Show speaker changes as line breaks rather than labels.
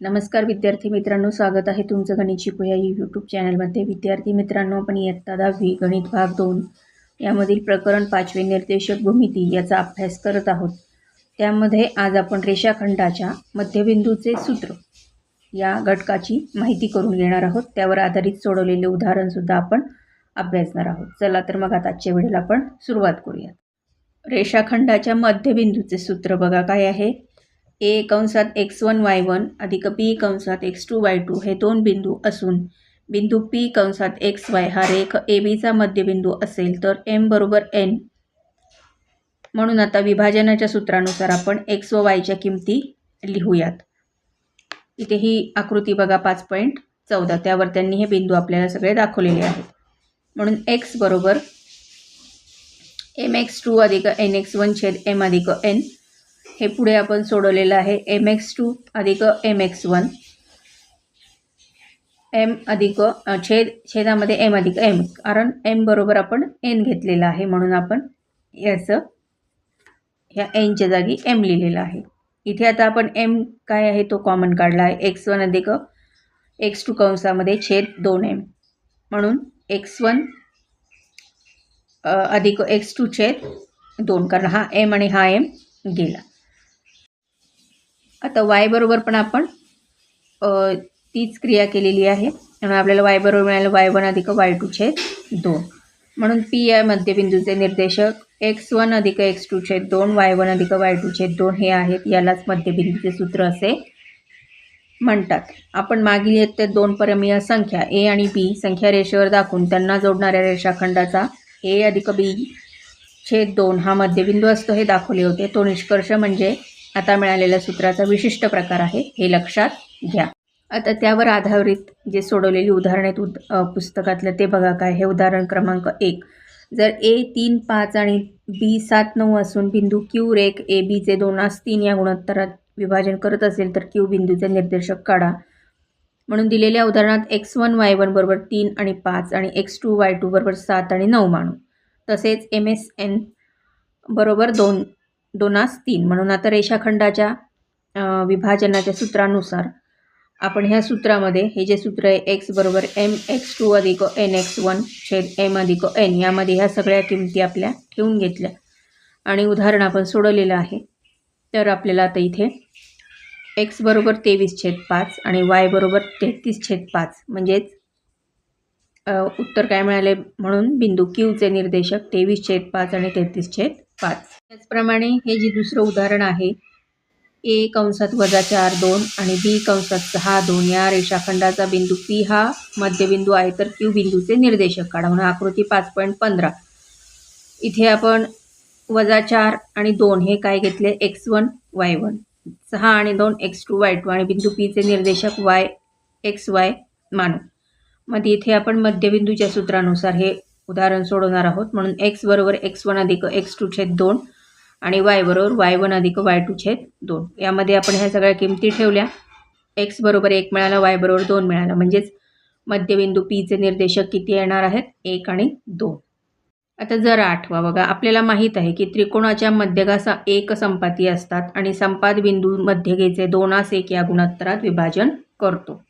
नमस्कार विद्यार्थी मित्रांनो स्वागत आहे तुमचं गणित शिकू या यूट्यूब चॅनलमध्ये विद्यार्थी मित्रांनो आपण इयत्ता दहावी गणित भाग दोन यामधील प्रकरण पाचवे निर्देशक भूमिती याचा अभ्यास करत आहोत. त्यामध्ये आज आपण रेषाखंडाच्या मध्यबिंदूचे सूत्र या घटकाची माहिती करून घेणार आहोत. त्यावर आधारित सोडवलेले उदाहरणसुद्धा आपण अभ्यासणार आहोत. चला तर मग आता आजच्या वेळेला आपण सुरुवात करूयात. रेषाखंडाच्या मध्यबिंदूचे सूत्र बघा काय आहे? ए कंसात एक्स वन वाय वन अधिक पी कंसात एक्स टू वाय टू हे दोन बिंदू असून बिंदू पी कंसात एक्स वाय हा रेख ए बीचा मध्यबिंदू असेल तर एम बरोबर एन. म्हणून आता विभाजनाच्या सूत्रानुसार आपण एक्स व वायच्या किमती लिहूयात. इथे ही आकृती बघा पाच पॉईंट चौदा. त्यावर त्यांनी हे बिंदू आपल्याला सगळे दाखवलेले आहेत. म्हणून एक्स बरोबर एम एक्स टू अधिक एन एक्स वन छेद एम अधिक एन हे पुढे आपण सोडवलेलं आहे. एम एक्स टू अधिक एम एक्स वन एम अधिक छेद छेदामध्ये एम अधिक एम कारण एम बरोबर आपण एन घेतलेलं आहे म्हणून आपण याचं ह्या एनच्या जागी एम लिहिलेलं आहे. इथे आता आपण एम काय आहे तो कॉमन काढला आहे. एक्स वन अधिक एक्स टू कंसामध्ये छेद दोन एम म्हणून एक्स वन अधिक एक्स टू छेद दोन कारण हा एम आणि हा एम गेला. आता वाय बरोबर पण आपण तीच क्रिया केलेली आहे. त्यामुळे आपल्याला वाय बरोबर मिळालं वाय वन अधिक वाय टू छेद दोन. म्हणून पी या मध्यबिंदूचे निर्देशक एक्स वन अधिक एक्स टू छेद दोन वाय वन अधिक वाय टू छेद दोन हे आहेत. यालाच मध्यबिंदूचे सूत्र असे म्हणतात. आपण मागील येते दोन परमीय संख्या ए आणि बी संख्या रेषेवर दाखवून त्यांना जोडणाऱ्या रेषाखंडाचा ए अधिक बी छेद दोन हा मध्यबिंदू असतो हे दाखवले होते. तो निष्कर्ष म्हणजे आता मिळालेल्या सूत्राचा विशिष्ट प्रकार आहे. हे लक्षात घ्या. आता त्यावर आधारित जे सोडवलेली उदाहरणे उद पुस्तकातलं ते बघा काय हे उदाहरण क्रमांक एक. जर ए तीन पाच आणि बी सात नऊ असून बिंदू क्यू रेक ए बीचे दोनास तीन या गुणोत्तरात विभाजन करत असेल तर क्यू बिंदूचे निर्देशक काढा. म्हणून दिलेल्या उदाहरणात एक्स वन वाय वन बरोबर तीन आणि पाच आणि एक्स टू वाय टू बरोबर सात आणि नऊ मानू. तसेच एम एस एन बरोबर दोन दोनास तीन म्हणून आता रेषाखंडाच्या विभाजनाच्या सूत्रानुसार आपण ह्या सूत्रामध्ये हे जे सूत्र आहे एक्स बरोबर एम एक्स टू अधिक एन एक्स वन छेद एम अधिक एन यामध्ये ह्या सगळ्या किमती आपल्या ठेवून घेतल्या. आणि उदाहरण आपण सोडवलेलं आहे. तर आपल्याला आता इथे एक्स बरोबर तेवीस छेद पाच आणि वाय बरोबर तेहतीस छेद पाच. म्हणजेच उत्तर काय मिळाले? म्हणून बिंदू क्यूचे निर्देशक तेवीस छेद पाच आणि तेहतीस छेद पाच. त्याचप्रमाणे हे जे दुसरं उदाहरण आहे ए कंसात वजा चार दोन आणि बी कंसात सहा दोन या रेषाखंडाचा बिंदू पी हा मध्यबिंदू आहे तर क्यू बिंदूचे निर्देशक काढा. म्हणून आकृती पाच पॉईंट पंधरा. इथे आपण वजा चार आणि दोन हे काय घेतले? X one Y one. सहा आणि दोन एक्स टू वाय टू आणि बिंदू पीचे निर्देशक वाय एक्स वाय मानू. मग इथे आपण मध्यबिंदूच्या सूत्रानुसार हे उदाहरण सोडवणार आहोत. म्हणून एक्स बरोबर एक्स वन अधिक एक्स टू छेद दोन आणि वाय बरोबर वाय वन अधिक वाय टू छेद दोन. यामध्ये आपण ह्या सगळ्या किमती ठेवल्या. एक्स बरोबर एक मिळाला वाय बरोबर दोन मिळाला. म्हणजेच मध्यबिंदू पीचे निर्देशक किती येणार आहेत? एक आणि दोन. आता जर आठवा बघा. आपल्याला माहीत आहे की त्रिकोणाच्या मध्यगासा एक संपाती असतात आणि संपात बिंदू मध्यगेचे दोनास एक या गुणोत्तरात विभाजन करतो.